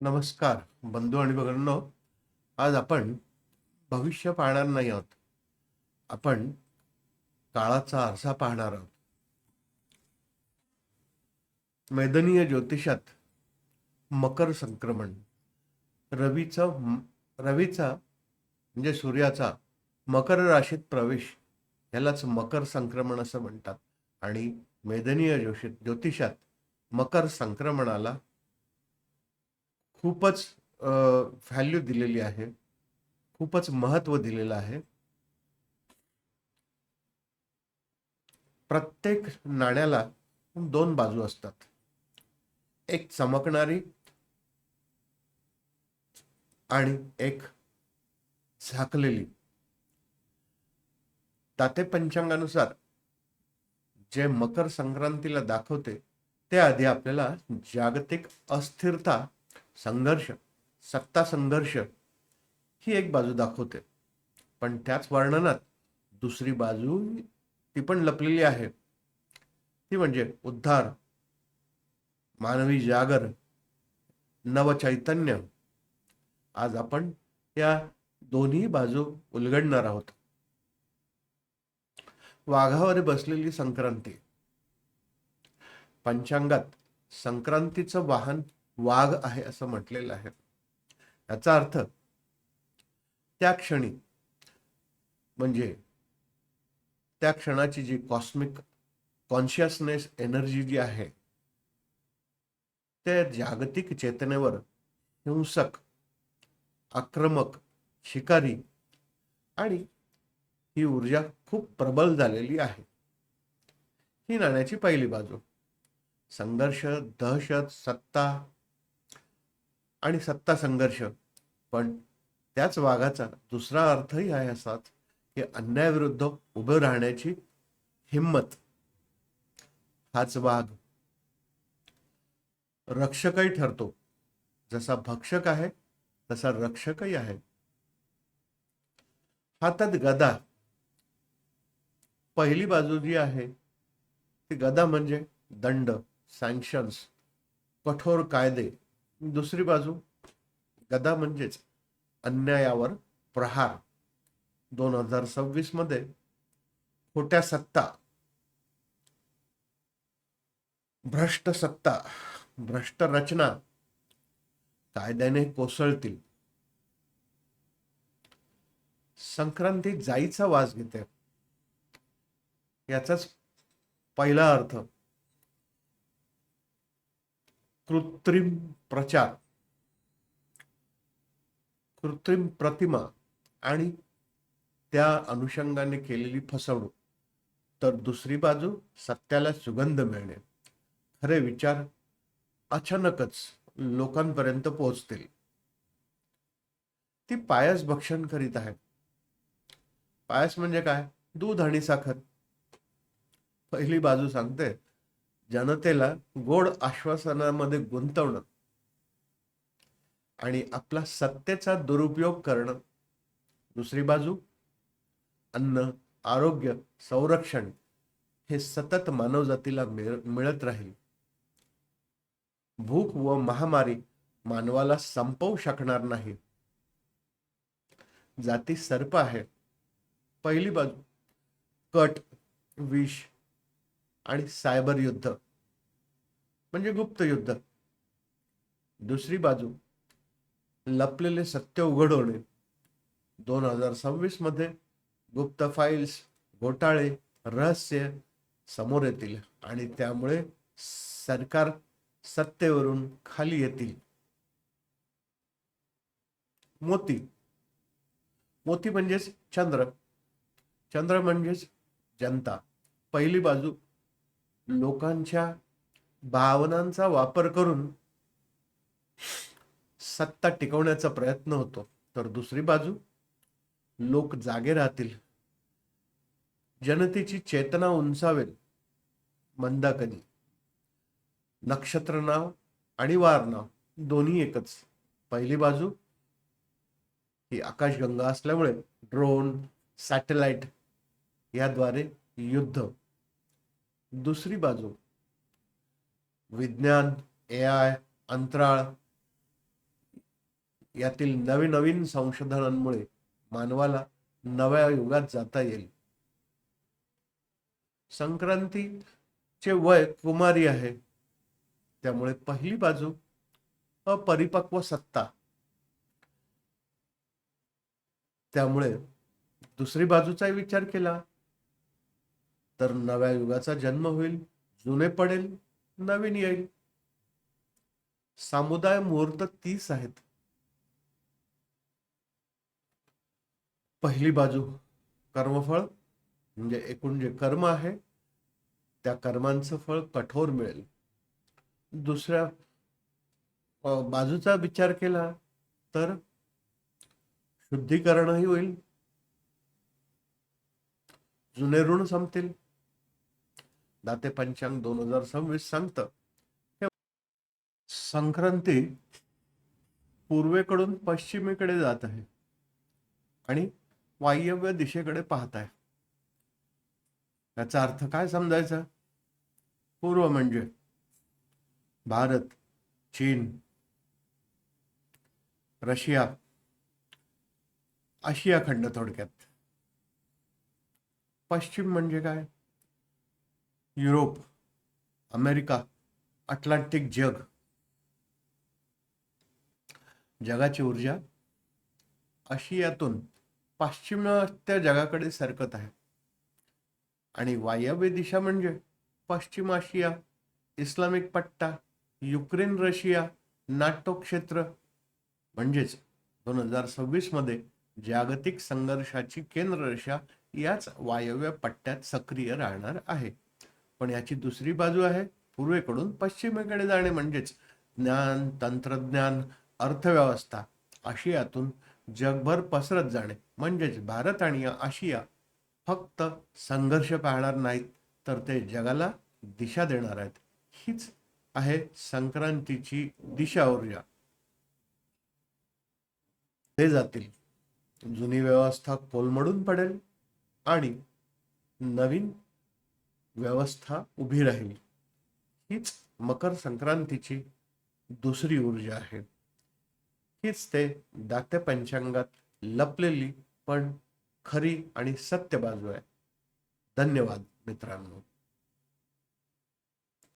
नमस्कार बंधू आणि भगिनींनो आज आपण भविष्य पाहणार नाही आहोत. आपण काळाचा आरसा पाहणार आहोत. मैदनीय ज्योतिषात मकर संक्रमण रवीचं रवीचा म्हणजे सूर्याचा मकर राशीत प्रवेश ह्यालाच मकर संक्रमण असं म्हणतात. आणि मैदनीय ज्योतिष ज्योतिषात मकर संक्रमणाला खूपच व्हॅल्यू दिलेली आहे. खूपच महत्त्व दिलेलं आहे. प्रत्येक नाण्याला दोन बाजू असतात. एक चमकणारी आणि एक झाकलेली. ताते पंचांगानुसार जे मकर संक्रांतीला दाखवते ते आधी आपल्याला जागतिक अस्थिरता संघर्ष सत्ता संघर्ष ही एक बाजू दाखवते. पण त्याच वर्णनात दुसरी बाजू ती पण लपलेली आहे. ती म्हणजे उद्धार मानवी जागर नवचैतन्य. आज आपण या दोन्ही बाजू उलगडणार आहोत. वाघावर बसलेली संक्रांती. पंचांगात संक्रांतीचं वाहन वाघ आहे असं म्हटलेलं आहे. याचा अर्थ त्या क्षणी म्हणजे त्या क्षणाची जी कॉस्मिक कॉन्शियसनेस एनर्जी जी आहे ते जागतिक चेतनेवर हिंसक आक्रमक शिकारी आणि ही ऊर्जा खूप प्रबल झालेली आहे. ही नाण्याची पहिली बाजू. संघर्ष दहशत सत्ता आणि सत्ता संघर्ष. पण त्याच वाघाचा दुसरा अर्थही आहे असाच की अन्यायाविरुद्ध उभं राहण्याची हिंमत. हाच वाघ. रक्षकही ठरतो. जसा भक्षक आहे तसा रक्षकही आहे. हातात गदा. पहिली बाजू जी आहे ती गदा म्हणजे दंड सँक्शन्स कठोर कायदे. दुसरी बाजू गदा म्हणजेच अन्यायावर प्रहार. दोन हजार सव्वीसमध्ये खोट्या सत्ता भ्रष्ट सत्ता भ्रष्ट रचना कायद्याने कोसळतील. संक्रांती जाईचा वास घेते. याचाच पहिला अर्थ कृत्रिम प्रचार कृत्रिम प्रतिमा आणि त्या अनुषंगाने केलेली फसवणूक. तर दुसरी बाजू सत्याला सुगंध मिळणे. खरे विचार अचानकच लोकांपर्यंत पोहोचतील. ती पायस भक्षण करीत आहे. पायस म्हणजे काय? दूध आणि साखर. पहिली बाजू सांगते. जनतेला गोड आश्वासनामध्ये गुंतवणं आणि आपला सत्तेचा दुरुपयोग करणं. दुसरी बाजू अन्न आरोग्य संरक्षण हे सतत मानवजातीला मिळत राहील. भूक व महामारी मानवाला संपवू शकणार नाही. जाती सर्प आहे. पहिली बाजू कट विष आणि सायबर युद्ध. म्हणजे गुप्त युद्ध. दुसरी बाजू लपलेले सत्य उघड होणे दोन हजार सव्वीसमध्ये गुप्त फाईल्स घोटाळे रहस्य समोर येतील आणि त्यामुळे सरकार सत्तेवरून खाली येतील. मोती. मोती म्हणजेच चंद्र. चंद्र म्हणजेच जनता. पहिली बाजू लोकांच्या भावनांचा वापर करून सत्ता टिकवण्याचा प्रयत्न होतो. तर दुसरी बाजू लोक जागे राहतील. जनतेची चेतना उंचावेल. मंदाकनी नक्षत्र नाव आणि वार नाव दोन्ही एकच. पहिली बाजू ही आकाशगंगा असल्यामुळे ड्रोन सॅटेलाइट याद्वारे युद्ध दुसरी बाजू. विज्ञान ए आय अंतराळ यातील नवीन नवीन संशोधनांमुळे मानवाला नव्या युगात जाता येईल. संक्रांतीचे वय कुमारी आहे. त्यामुळे पहिली बाजू अपरिपक्व सत्ता. त्यामुळे दुसरी बाजूचाही विचार केला. तर नव्या युगाचा जन्म होईल जुने पडेल नवीन येईल. समुदाय मुहूर्त तीस आहेत. पहिली बाजू कर्मफळ. म्हणजे एकूण जे कर्म आहे त्या कर्मांचं फळ कठोर मिळेल. दुसऱ्या बाजूचा विचार केला तर शुद्धीकरणही होईल. जुने ऋण संपतील. दाते पंचांग दोन हजार सव्वीस सांगतं. संक्रांती पूर्वेकडून पश्चिमेकडे जात आहे आणि वायव्य दिशेकडे पाहत आहे. याचा अर्थ काय समजायचा? पूर्व म्हणजे भारत चीन रशिया आशिया खंड थोडक्यात. पश्चिम म्हणजे काय? युरोप अमेरिका अटलांटिक जग. जगाची ऊर्जा आशियातून पाश्चिमात्य जगाकडे सरकत आहे. आणि वायव्य दिशा म्हणजे पश्चिम आशिया इस्लामिक पट्टा युक्रेन रशिया नाटो क्षेत्र. म्हणजेच दोन हजार सव्वीसमध्ये जागतिक संघर्षाची केंद्र रशिया याच वायव्य पट्ट्यात सक्रिय राहणार आहे. पण याची दुसरी बाजू आहे पूर्वेकडून पश्चिमेकडे जाणे म्हणजेच ज्ञान तंत्रज्ञान अर्थव्यवस्था आशियातून जगभर पसरत जाणे म्हणजेच भारत आणि आशिया फक्त संघर्ष पाहणार नाहीत तर ते जगाला दिशा देणार आहेत. हीच आहे संक्रांतीची दिशा ऊर्जा ते जातील. जुनी व्यवस्था कोलमडून पडेल आणि नवीन व्यवस्था उभी राहील. हीच मकर संक्रांतीची दुसरी ऊर्जा आहे. हीच ते दात्य पंचांगात लपलेली पण खरी आणि सत्य बाजू आहे. धन्यवाद मित्रांनो.